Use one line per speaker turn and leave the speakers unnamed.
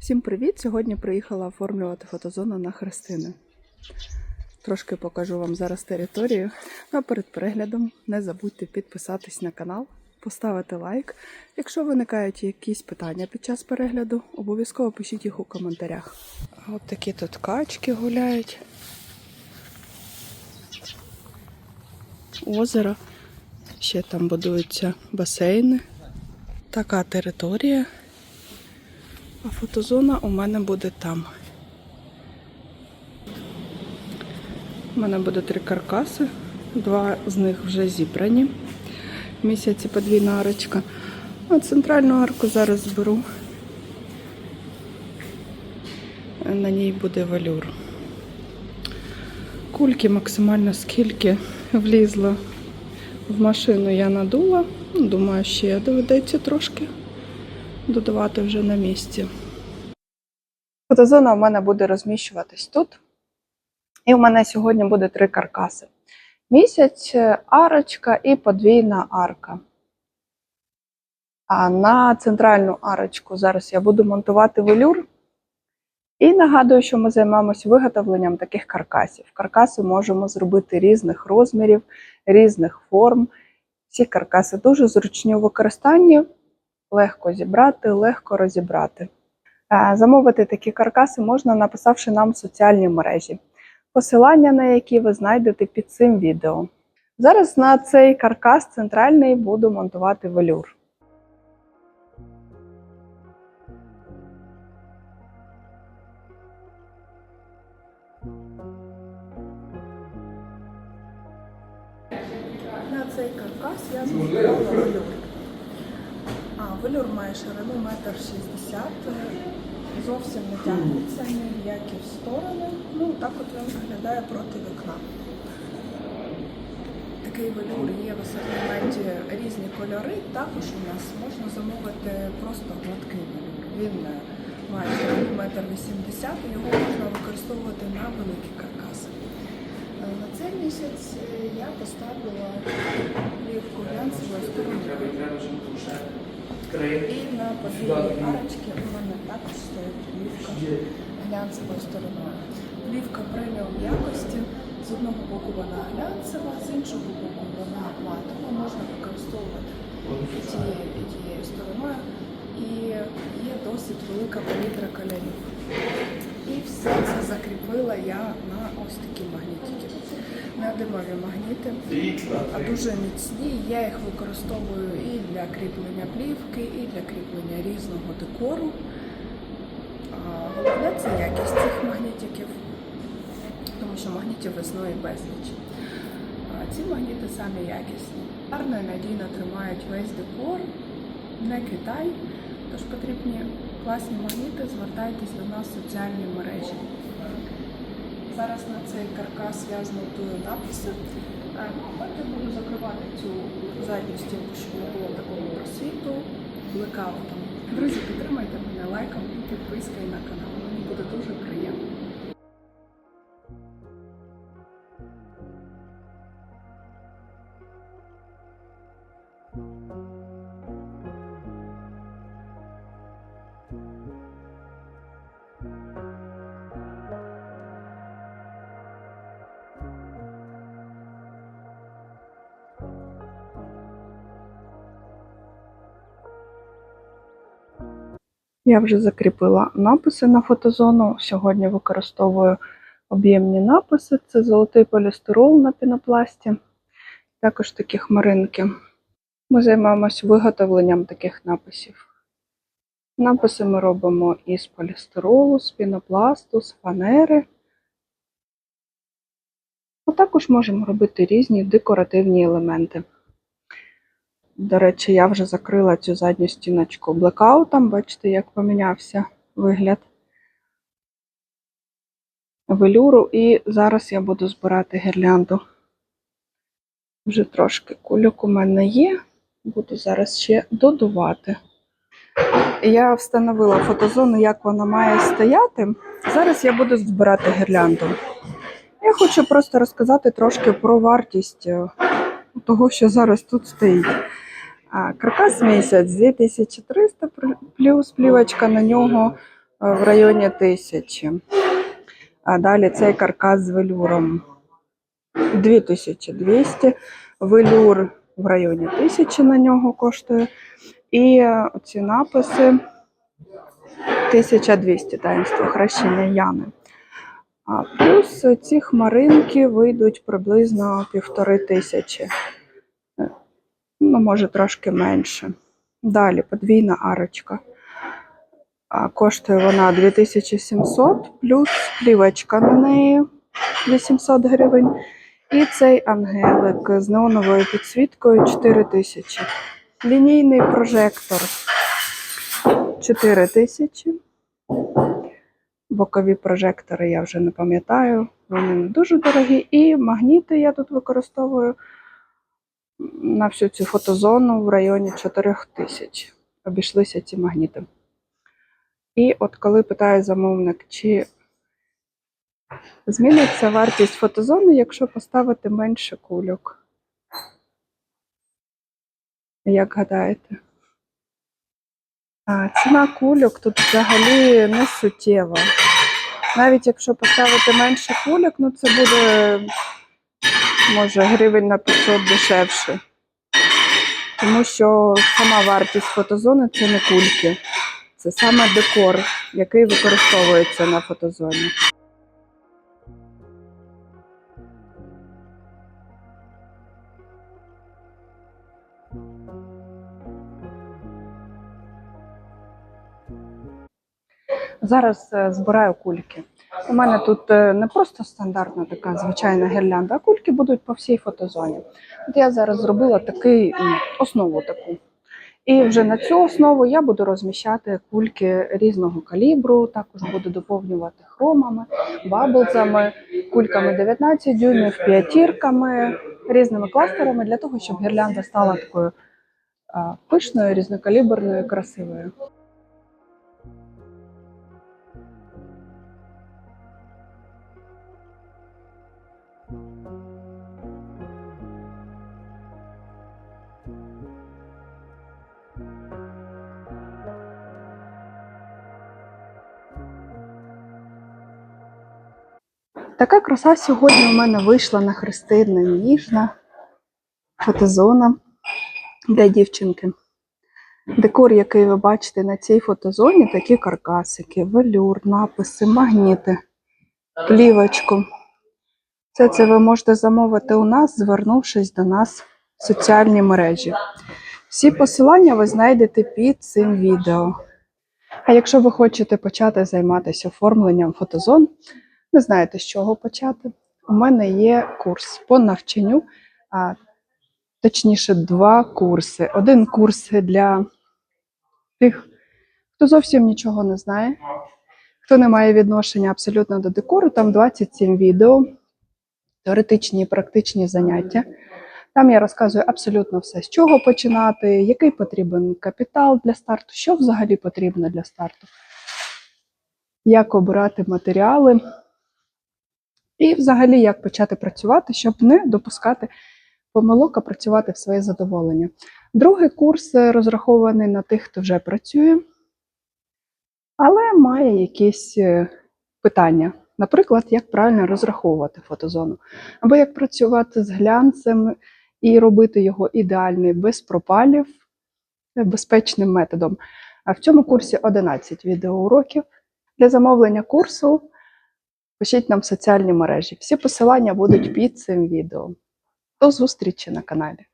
Всім привіт! Сьогодні приїхала оформлювати фотозону на Христини. Трошки покажу вам зараз територію. А перед переглядом не забудьте підписатись на канал, поставити лайк. Якщо виникають якісь питання під час перегляду, обов'язково пишіть їх у коментарях. От такі тут качки гуляють. Озеро. Ще там будуються басейни. Така територія. А фотозона у мене буде там. У мене буде три каркаси, два з них вже зібрані. Місяці подвійна арочка. А центральну арку зараз зберу. На ній буде валюр. Кульки максимально скільки влізло в машину я надула. Думаю, ще доведеться трошки додавати вже на місці. Фотозона у мене буде розміщуватись тут. І у мене сьогодні буде три каркаси: місяць, арочка і подвійна арка. А на центральну арочку зараз я буду монтувати велюр. І нагадую, що ми займаємося виготовленням таких каркасів. Каркаси можемо зробити різних розмірів, різних форм. Ці каркаси дуже зручні у використанні, легко зібрати, легко розібрати. Е, Замовити такі каркаси можна, написавши нам в соціальні мережі, посилання на які ви знайдете під цим відео. Зараз на цей каркас центральний буду монтувати велюр. На цей каркас я змонтувала велюр. А, велюр має ширину 1,60 м, зовсім не тягнеться ніякі в сторони. Ну, так от він виглядає проти вікна. Такий велюр є в асортименті різні кольори. Також у нас можна замовити просто гладкий велюр. Він е, має ширину 1,80 м, його можна використовувати на великі каркаси. Е, На цей місяць е, я поставила плівку глянцевою стороною. І на подвійній арочці у мене також стоїть плівка глянцевою стороною. Плівка преміум якості. З одного боку вона глянцева, з іншого боку вона матова, можна використовувати і тією і тією стороною. І є досить велика палітра кольорів. І все це закріпила я на ось такі магнітики. Неодимові магніти, а дуже міцні. Я їх використовую і для кріплення плівки, і для кріплення різного декору. Головне це якість цих магнітиків, тому що магнітів існує безліч. Ці магніти самі якісні. Гарно і надійно тримають весь декор, не Китай. Тож потрібні класні магніти, звертайтесь до нас в соціальні мережі. Зараз на цей каркас я змонтую написи. Е, Потім буду закривати цю задню стінку, щоб не було такого просвіту, блекаутом. Друзі, підтримайте мене лайком і підпискою на канал. Мені буде дуже приємно. Я вже закріпила написи на фотозону. Сьогодні використовую об'ємні написи. Це золотий полістирол на пінопласті, також такі хмаринки. Ми займаємось виготовленням таких написів. Написи ми робимо із полістиролу, з пінопласту, з фанери. А також можемо робити різні декоративні елементи. До речі, я вже закрила цю задню стіночку блекаутом. Бачите, як помінявся вигляд велюру. І зараз я буду збирати гірлянду. Вже трошки кульок у мене є. Буду зараз ще додувати. Я встановила фотозону, як вона має стояти. Зараз я буду збирати гірлянду. Я хочу просто розказати трошки про вартість е, того, що зараз тут стоїть. А, Каркас місяць 2300 плюс плівочка на нього
в районі тисячі. А далі цей каркас з велюром 2200. Велюр в районі 1000 на нього коштує. І е, ці написи 1200 таїнство хрещення Яни. А плюс ці хмаринки вийдуть приблизно півтори тисячі. Ну, може, трошки менше. Далі подвійна арочка. Коштує вона 2700, плюс плівочка на неї 800 гривень. І цей ангелик з неоновою підсвіткою 4000. Лінійний прожектор 4000. Бокові прожектори я вже не пам'ятаю, вони не дуже дорогі. І магніти я тут використовую на всю цю фотозону в районі 4000. Обійшлися ці магніти. І от коли питає замовник, чи зміниться вартість фотозони, якщо поставити менше кульок? Як гадаєте? А, ціна кульок тут взагалі не суттєва. Навіть якщо поставити менше кульок, ну це буде може гривень на 500 дешевше. Тому що сама вартість фотозони це не кульки. Це саме декор, який використовується на фотозоні. Зараз е, збираю кульки. У мене тут е, не просто стандартна така звичайна гірлянда, а кульки будуть по всій фотозоні. От я зараз зробила такий основу таку. І вже на цю основу я буду розміщати кульки різного калібру, також буду доповнювати хромами, баблзами, кульками 19 дюймів, п'ятірками, різними кластерами для того, щоб гірлянда стала такою пишною, різнокаліберною, красивою. Така краса сьогодні у мене вийшла на хрестини ніжна фотозона для дівчинки. Декор, який ви бачите на цій фотозоні, такі каркасики, велюр, написи, магніти, плівочку. Все це ви можете замовити у нас, звернувшись до нас в соціальні мережі. Всі посилання ви знайдете під цим відео. А якщо ви хочете почати займатися оформленням фотозон, не знаєте, з чого почати. У мене є курс по навчанню, а точніше, два курси. Один курс для тих, хто зовсім нічого не знає, хто не має відношення абсолютно до декору. Там 27 відео, теоретичні і практичні заняття. Там я розказую абсолютно все, з чого починати, який потрібен капітал для старту, що взагалі потрібно для старту, як обирати матеріали. І взагалі, як почати працювати, щоб не допускати помилок, а працювати в своє задоволення. Другий курс е, розрахований на тих, хто вже працює, але має якісь е, питання. Наприклад, як правильно розраховувати фотозону, або як працювати з глянцем і робити його ідеальний без пропалів, е, безпечним методом. А в цьому курсі 11 відеоуроків. Для замовлення курсу пишіть нам в соціальні мережі. Всі посилання будуть під цим відео. До зустрічі на каналі.